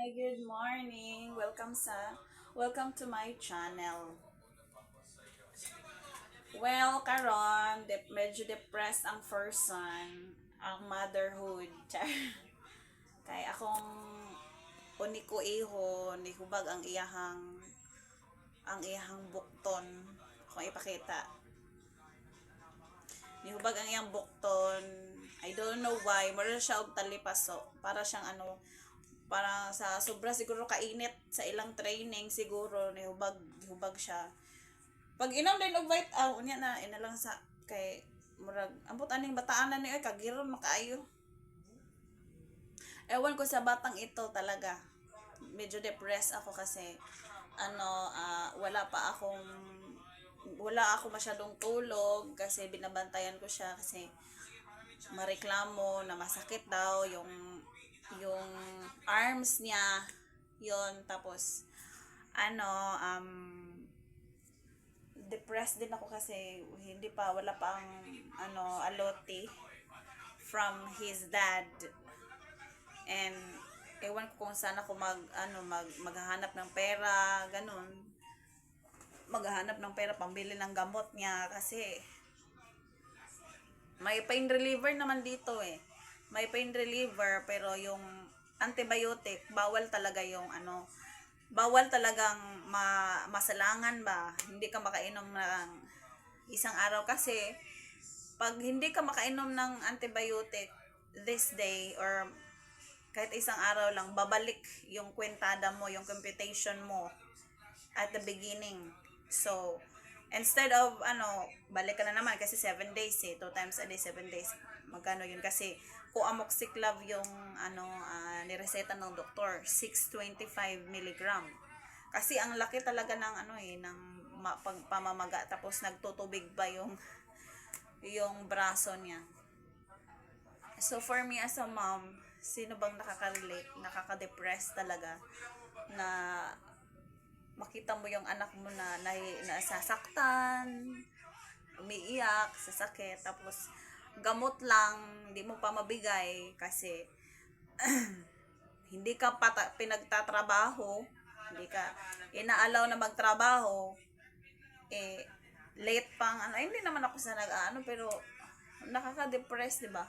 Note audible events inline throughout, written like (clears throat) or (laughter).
Hi, good morning. Welcome sa welcome to my channel. Well, karon, de, medyo depressed ang first son, ang motherhood. (laughs) Kay akong uni ko iho, ni hubag ang iyahang ang iyahang bukton. Kung ipakita. Ni hubag ang iyang bukton. I don't know why. Mura siya og talipaso. Para siyang ano, para sa sobra siguro kainit sa ilang training siguro ni hubag hubag siya. Pag inom din og vit aw unya na ina lang sa kay murag ambot aning bataan na ni ay kagiron makaayo. Ewan ko sa batang ito talaga. Medyo depressed ako kasi ano ah, wala pa akong wala ako masyadong tulog kasi binabantayan ko siya kasi mareklamo na masakit daw yung yung arms niya yon tapos ano um depressed din ako kasi hindi pa wala pa ang ano alote from his dad and ewan ko kung saan ako mag ano mag maghahanap ng pera ganun maghahanap ng pera pambili ng gamot niya kasi may pain reliever naman dito eh. May pain reliever pero yung antibiotic bawal talaga yung ano bawal talagang ma masalangan ba. Hindi ka makainom ng isang araw kasi pag hindi ka makainom ng antibiotic this day or kahit isang araw lang babalik yung kwentada mo, yung computation mo at the beginning. So, instead of ano, balik ka na naman kasi 7 days eh, 2 times a day, 7 days. Magkano yun kasi kung amoxiclav yung ano ah, nireseta ng doktor, 625 milligram. Kasi ang laki talaga ng ano eh ng pag- pamamaga tapos nagtutubig pa yung yung braso niya. So for me as a mom, sino bang nakaka-relate, nakaka-depress talaga na makita mo yung anak mo na, na nasasaktan, umiiyak, sasakit, tapos gamot lang, hindi mo pa mabigay kasi (clears throat) hindi ka pata, pinagtatrabaho, hindi ka inaalaw na magtrabaho, eh, late pang, ano, hindi naman ako sa nag-ano, pero nakaka-depress, di ba?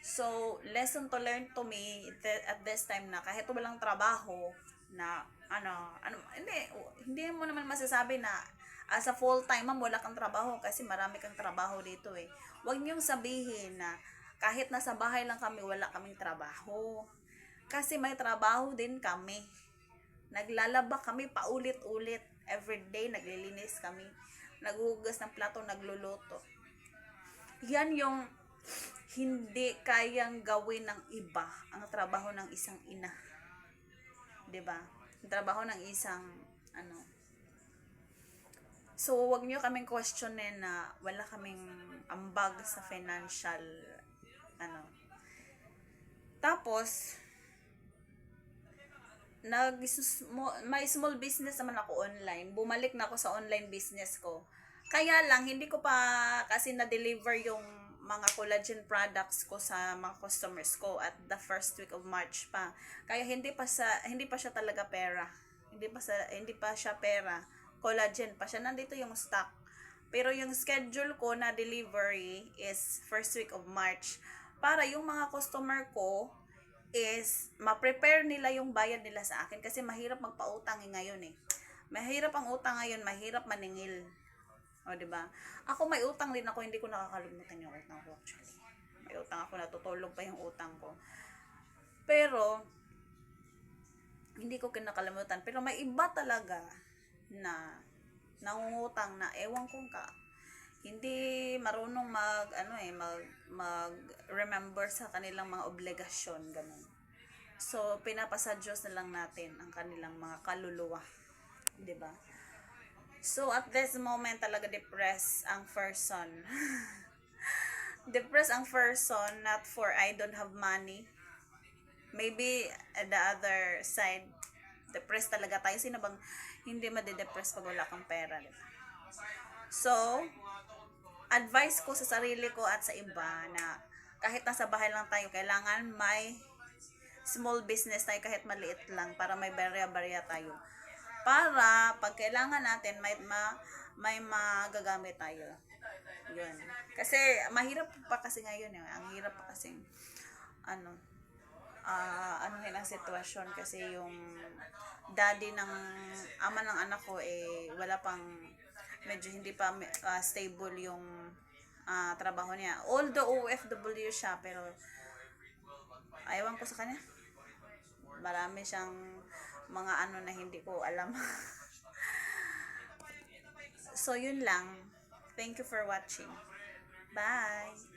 So, lesson to learn to me at this time na kahit walang trabaho na ano, ano hindi hindi mo naman masasabi na as a full time ma'am wala kang trabaho kasi marami kang trabaho dito eh. Huwag niyong sabihin na kahit nasa bahay lang kami wala kaming trabaho. Kasi may trabaho din kami. Naglalaba kami paulit-ulit. Everyday naglilinis kami. Naghuhugas ng plato, nagluluto. Yan yung hindi kayang gawin ng iba ang trabaho ng isang ina. 'Di ba? Ang trabaho ng isang ano. So, wag niyo kaming questionin na wala kaming ambag sa financial ano. Tapos nag may small business naman ako online. Bumalik na ako sa online business ko. Kaya lang hindi ko pa kasi na-deliver yung mga collagen products ko sa mga customers ko at the first week of March pa. Kaya hindi pa sa hindi pa siya talaga pera. Hindi pa sa hindi pa siya pera. Collagen pa siya nandito yung stock. Pero yung schedule ko na delivery is first week of March para yung mga customer ko is ma-prepare nila yung bayad nila sa akin kasi mahirap magpautang eh ngayon eh. Mahirap ang utang ngayon, mahirap maningil. O, di ba? Ako may utang din ako, hindi ko nakakalimutan yung utang ko actually. May utang ako, natutulog pa yung utang ko. Pero, hindi ko kinakalimutan. Pero may iba talaga na nangungutang na ewan kong ka hindi marunong mag ano eh mag mag remember sa kanilang mga obligasyon ganun. So pinapasa Diyos na lang natin ang kanilang mga kaluluwa, 'di ba? So at this moment talaga depressed ang first son. (laughs) depressed ang first son not for I don't have money. Maybe at the other side depressed talaga tayo. Sino bang hindi madidepress pag wala kang pera, 'di ba? So, advice ko sa sarili ko at sa iba na kahit nasa bahay lang tayo, kailangan may small business tayo kahit maliit lang para may barya-barya tayo. Para pag kailangan natin may ma, may magagamit tayo. Yun. Kasi mahirap pa kasi ngayon eh. Ang hirap pa kasi ano ah ano ang sitwasyon kasi yung daddy ng ama ng anak ko eh wala pang medyo hindi pa ah, stable yung ah, trabaho niya. Although OFW siya pero ayawan ko sa kanya. Marami siyang mga ano na hindi ko alam. (laughs) so yun lang. Thank you for watching. Bye.